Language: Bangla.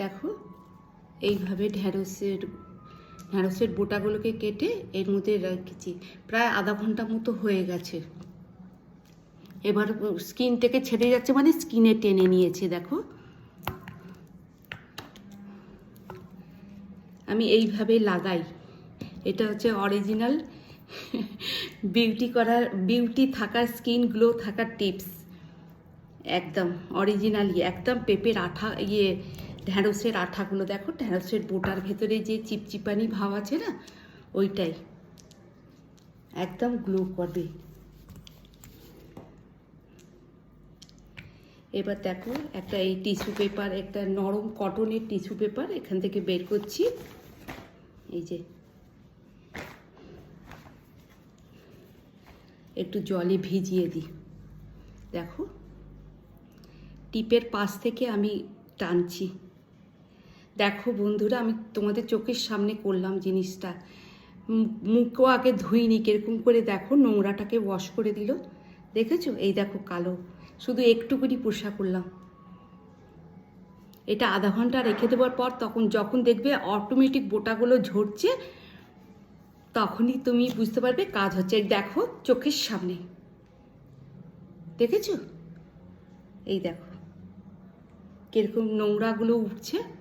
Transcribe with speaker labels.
Speaker 1: দেখো, এইভাবে ঢ্যাঁড়সের ঢ্যাঁড়সের বোটাগুলোকে কেটে এর মধ্যে রেখেছি। প্রায় আধা ঘণ্টা মতো হয়ে গেছে। এবার স্কিন থেকে ছেড়ে যাচ্ছে মানে স্কিনে টেনে নিয়েছে, দেখো। আমি এইভাবে লাগাই। এটা হচ্ছে অরিজিনাল বিউটি করার, বিউটি থাকার, স্কিন গ্লো থাকার টিপস। একদম অরিজিনালি, একদম পেঁপের আঠা ইয়ে ঢ্যাঁড়সের আঠাগুলো দেখো, ঢ্যাঁড়সের বোটার ভেতরে যে চিপচিপানি ভাব আছে না, ওইটাই। একদম গ্লো করবে। এবার দেখো, একটা এই টিস্যু পেপার, একটা নরম কটনের টিস্যু পেপার এখান থেকে বের করছি। এই যে। একটু জলে ভিজিয়ে দিই। দেখো, টিপের পাশ থেকে আমি টানছি। দেখো বন্ধুরা, আমি তোমাদের চোখের সামনে করলাম জিনিসটা। মুখও আগে ধুইনি, কীরকম করে দেখো নোংরাটাকে ওয়াশ করে দিল। দেখেছ? এই দেখো কালো। শুধু একটুকুনি পোষা করলাম। এটা আধা ঘণ্টা রেখে দেওয়ার পর তখন যখন দেখবে অটোমেটিক বোটাগুলো ঝরছে, তখনই তুমি বুঝতে পারবে কাজ হচ্ছে। দেখো চোখের সামনে। দেখেছ? এই দেখো। কীরকম নোংরাগুলো উঠছে।